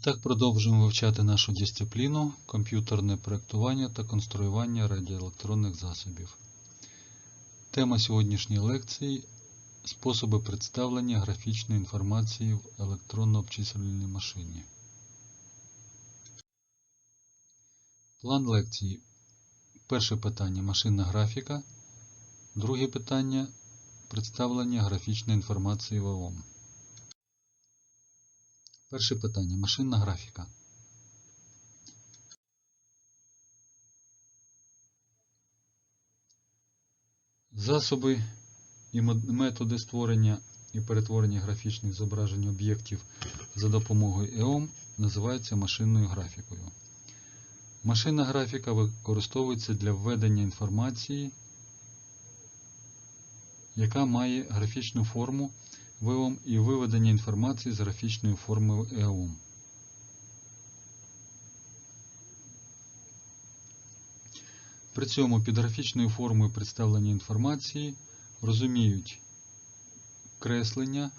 Так продовжуємо вивчати нашу дисципліну комп'ютерне проєктування та конструювання радіоелектронних засобів. Тема сьогоднішньої лекції способи представлення графічної інформації в електронно-обчислювальній машині. План лекції. Перше питання машинна графіка. Друге питання представлення графічної інформації в ООМ. Перше питання. Машинна графіка. Засоби і методи створення і перетворення графічних зображень об'єктів за допомогою EOM називаються машинною графікою. Машинна графіка використовується для введення інформації, яка має графічну форму в і виведення інформації з графічної форми EOM. При цьому під графічною формою представлення інформації розуміють креслення,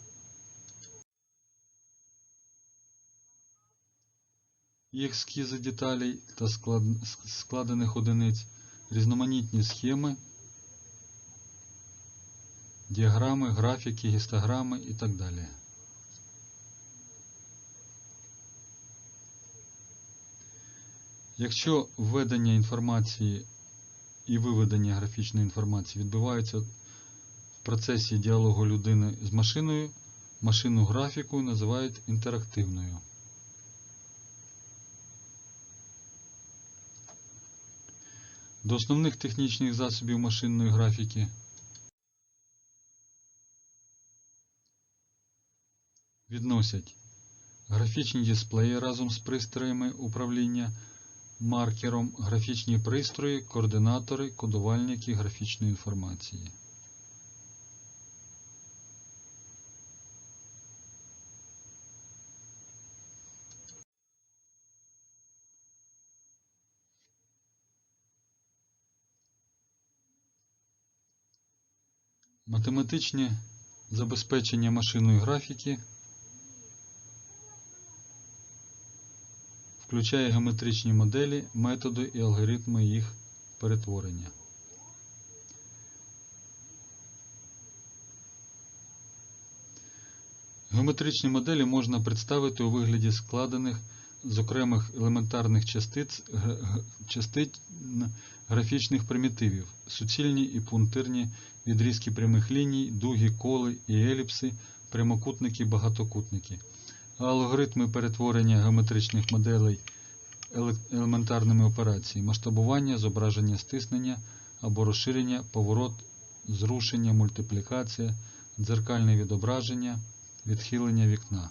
їх ескізи деталей та складених одиниць, різноманітні схеми, діаграми, графіки, гістограми і так далі. Якщо введення інформації і виведення графічної інформації відбуваються в процесі діалогу людини з машиною, машинну графіку називають інтерактивною. До основних технічних засобів машинної графіки відносять графічні дисплеї разом з пристроями управління маркером, графічні пристрої, координатори, кодувальники графічної інформації. Математичне забезпечення машинної графіки включає геометричні моделі, методи і алгоритми їх перетворення. Геометричні моделі можна представити у вигляді складених з окремих елементарних частиць, частиць графічних примітивів, суцільні і пунктирні відрізки прямих ліній, дуги, коли і еліпси, прямокутники, багатокутники. Алгоритми перетворення геометричних моделей елементарними операціями, масштабування, зображення стиснення або розширення, поворот, зрушення, мультиплікація, дзеркальне відображення, відхилення вікна.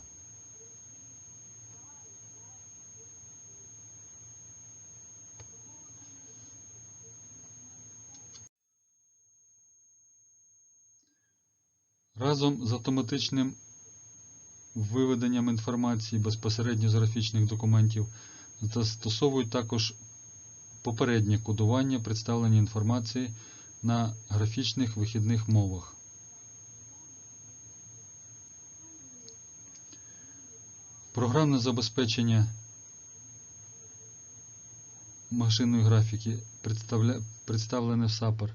Разом з автоматичним виведенням інформації безпосередньо з графічних документів застосовують також попереднє кодування представлення інформації на графічних вихідних мовах. Програмне забезпечення машинної графіки представлене в SAPR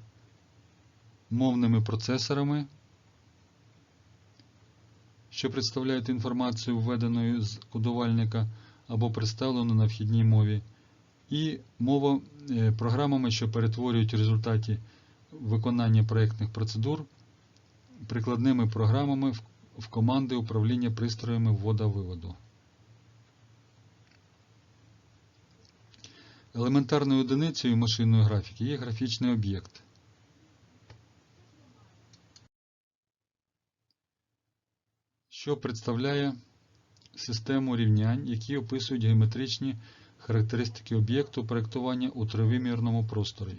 мовними процесорами що представляють інформацію, введеною з кодувальника або представлену на вхідній мові, і мова е, програмами, що перетворюють результаті виконання проєктних процедур прикладними програмами в команди управління пристроями ввода-виводу. Елементарною одиницею машинної графіки є графічний об'єкт. Що представляє систему рівнянь, які описують геометричні характеристики об'єкту проєктування у тривимірному просторі.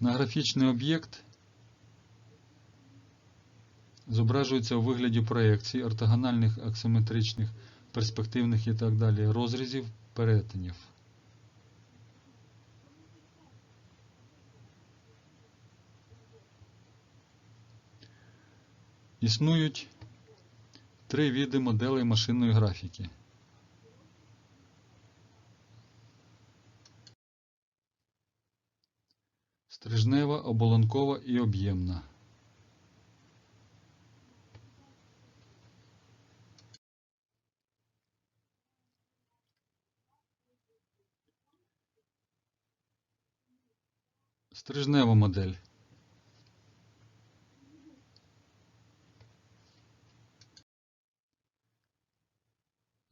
На графічний об'єкт зображується у вигляді проєкцій, ортогональних, аксиметричних, перспективних і так далі розрізів перетинів. Існують Три види моделей машинної графіки. Стрижнева, оболонкова і об'ємна. Стрижнева модель.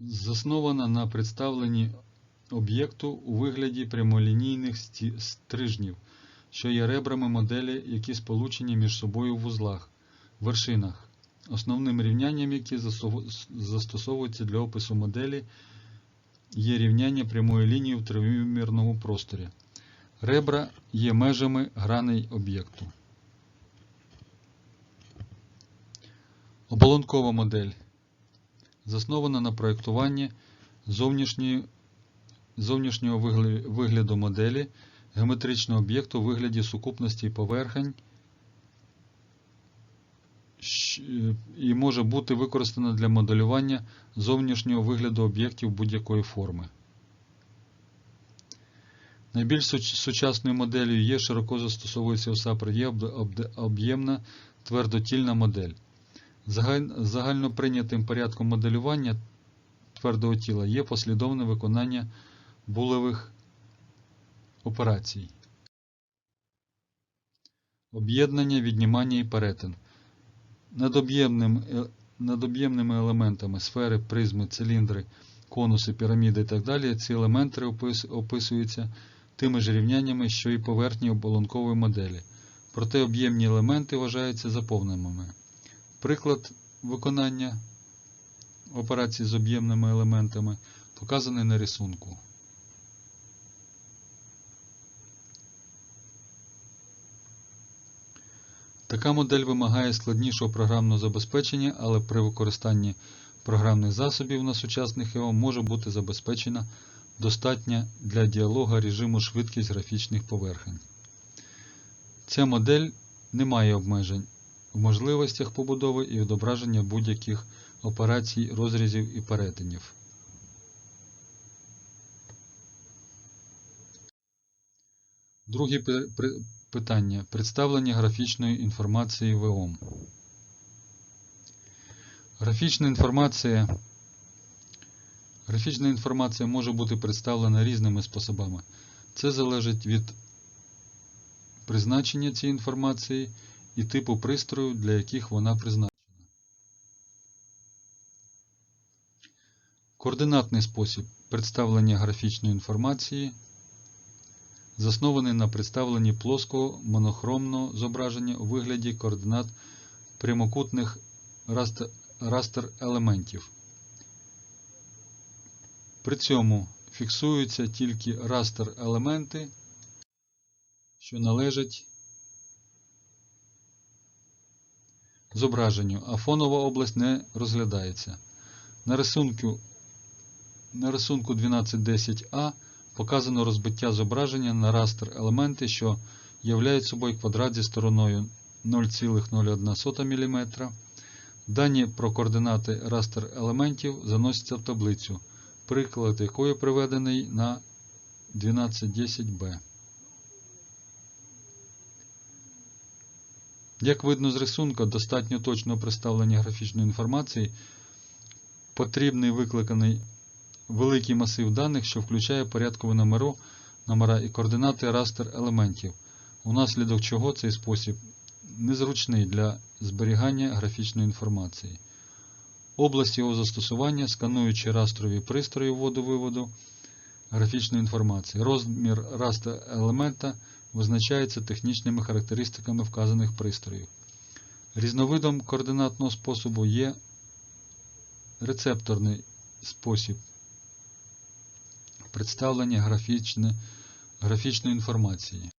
Заснована на представленні об'єкту у вигляді прямолінійних стрижнів, що є ребрами моделі, які сполучені між собою в вузлах, вершинах. Основним рівнянням, які застосовуються для опису моделі, є рівняння прямої лінії в тривимірному просторі. Ребра є межами граней об'єкту. Оболонкова модель заснована на проєктуванні зовнішнього вигляду моделі геометричного об'єкту у вигляді сукупності поверхень і може бути використана для моделювання зовнішнього вигляду об'єктів будь-якої форми. Найбільш сучасною моделлю є широко застосовується у об- об'ємна твердотільна модель. Загаль- Загальноприйнятим порядком моделювання твердого тіла є послідовне виконання булевих операцій. Об'єднання, віднімання і перетин. Над, е, об'ємними елементами сфери, призми, циліндри, конуси, піраміди і так далі ці елементи опис- описуються тими ж рівняннями, що і поверхні оболонкової моделі. Проте об'ємні елементи вважаються заповненими. Приклад виконання операцій з об'ємними елементами показаний на рисунку. Така модель вимагає складнішого програмного забезпечення, але при використанні програмних засобів на сучасних ЕО може бути забезпечена достатня для діалога режиму швидкість графічних поверхень. Ця модель не має обмежень можливостях побудови і відображення будь-яких операцій, розрізів і перетинів. Друге питання. Представлення графічної інформації в ЕОМ. Графічна інформація Графічна інформація може бути представлена різними способами. Це залежить від призначення цієї інформації і типу пристрою, для яких вона призначена. Координатний спосіб представлення графічної інформації заснований на представленні плоского монохромного зображення у вигляді координат прямокутних раст- растер елементів. При цьому фіксуються тільки растер елементи, що належать зображенню, а фонова область не розглядається. На рисунку, на рисунку 1210А показано розбиття зображення на растер елементи, що являють собою квадрат зі стороною 0,01 мм. Дані про координати растер елементів заносяться в таблицю, приклад якої приведений на 1210b. Як видно з рисунка, достатньо точного представлення графічної інформації потрібний викликаний великий масив даних, що включає порядкові номеру, номера і координати растер елементів, унаслідок чого цей спосіб незручний для зберігання графічної інформації. Область його застосування, скануючи растрові пристрої вводу-виводу графічної інформації. Розмір растер елемента визначається технічними характеристиками вказаних пристроїв. Різновидом координатного способу є рецепторний спосіб представлення графічної інформації.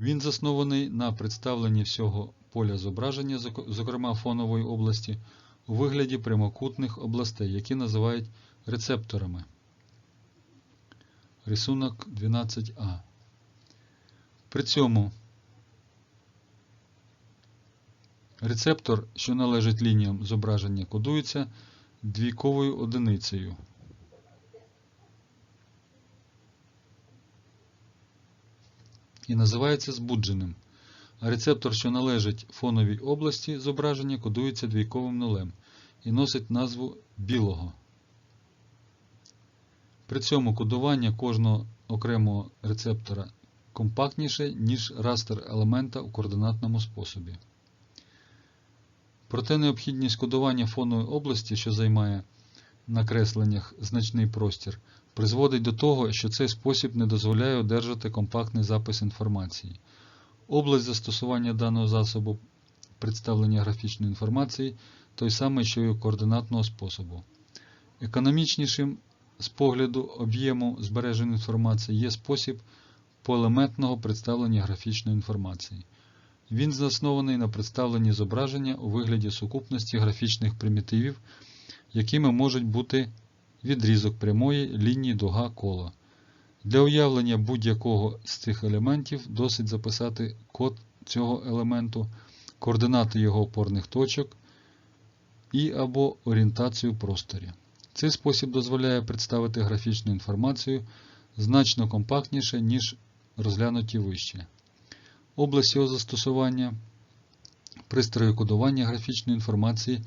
Він заснований на представленні всього поля зображення, зокрема фонової області, у вигляді прямокутних областей, які називають рецепторами. Рисунок 12А. При цьому рецептор, що належить лініям зображення, кодується двійковою одиницею. і називається збудженим, а рецептор, що належить фоновій області зображення, кодується двійковим нулем і носить назву білого. При цьому кодування кожного окремого рецептора компактніше, ніж растер елемента у координатному способі. Проте необхідність кодування фонової області, що займає на кресленнях значний простір, призводить до того, що цей спосіб не дозволяє одержати компактний запис інформації. Область застосування даного засобу представлення графічної інформації той самий, що й у координатного способу. Економічнішим з погляду об'єму збереженої інформації є спосіб поелементного представлення графічної інформації. Він заснований на представленні зображення у вигляді сукупності графічних примітивів, якими можуть бути відрізок прямої лінії дуга кола. Для уявлення будь-якого з цих елементів досить записати код цього елементу, координати його опорних точок і або орієнтацію просторі. Цей спосіб дозволяє представити графічну інформацію значно компактніше, ніж розглянуті вище. Область його застосування пристрої кодування графічної інформації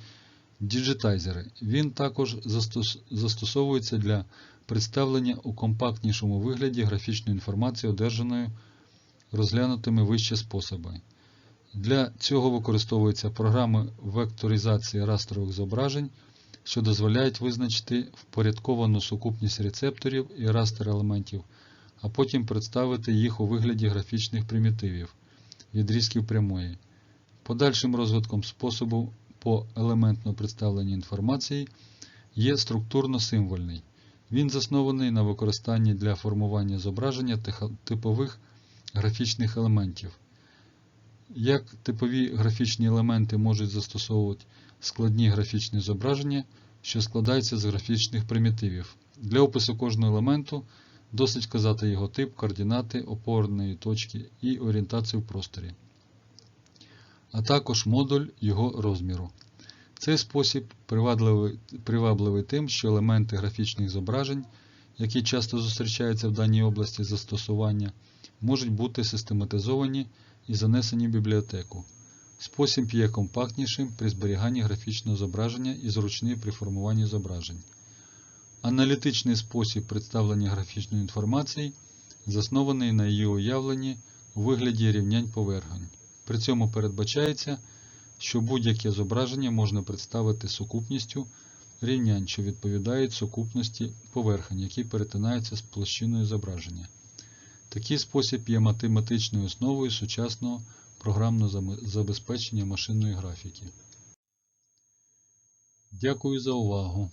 діджитайзери. Він також застосовується для представлення у компактнішому вигляді графічної інформації, одержаної розглянутими вище способи. Для цього використовуються програми векторизації растрових зображень, що дозволяють визначити впорядковану сукупність рецепторів і растер елементів, а потім представити їх у вигляді графічних примітивів, відрізків прямої. Подальшим розвитком способу по елементного представлення інформації є структурно-символьний. Він заснований на використанні для формування зображення типових графічних елементів. Як типові графічні елементи можуть застосовувати складні графічні зображення, що складаються з графічних примітивів. Для опису кожного елементу досить вказати його тип, координати опорної точки і орієнтацію в просторі, а також модуль його розміру. Цей спосіб привабливий, привабливий тим, що елементи графічних зображень, які часто зустрічаються в даній області застосування, можуть бути систематизовані і занесені в бібліотеку. Спосіб є компактнішим при зберіганні графічного зображення і зручний при формуванні зображень. Аналітичний спосіб представлення графічної інформації заснований на її уявленні у вигляді рівнянь поверхонь. При цьому передбачається, що будь-яке зображення можна представити сукупністю рівнянь, що відповідають сукупності поверхонь, які перетинаються з площиною зображення. Такий спосіб є математичною основою сучасного програмного забезпечення машинної графіки. Дякую за увагу!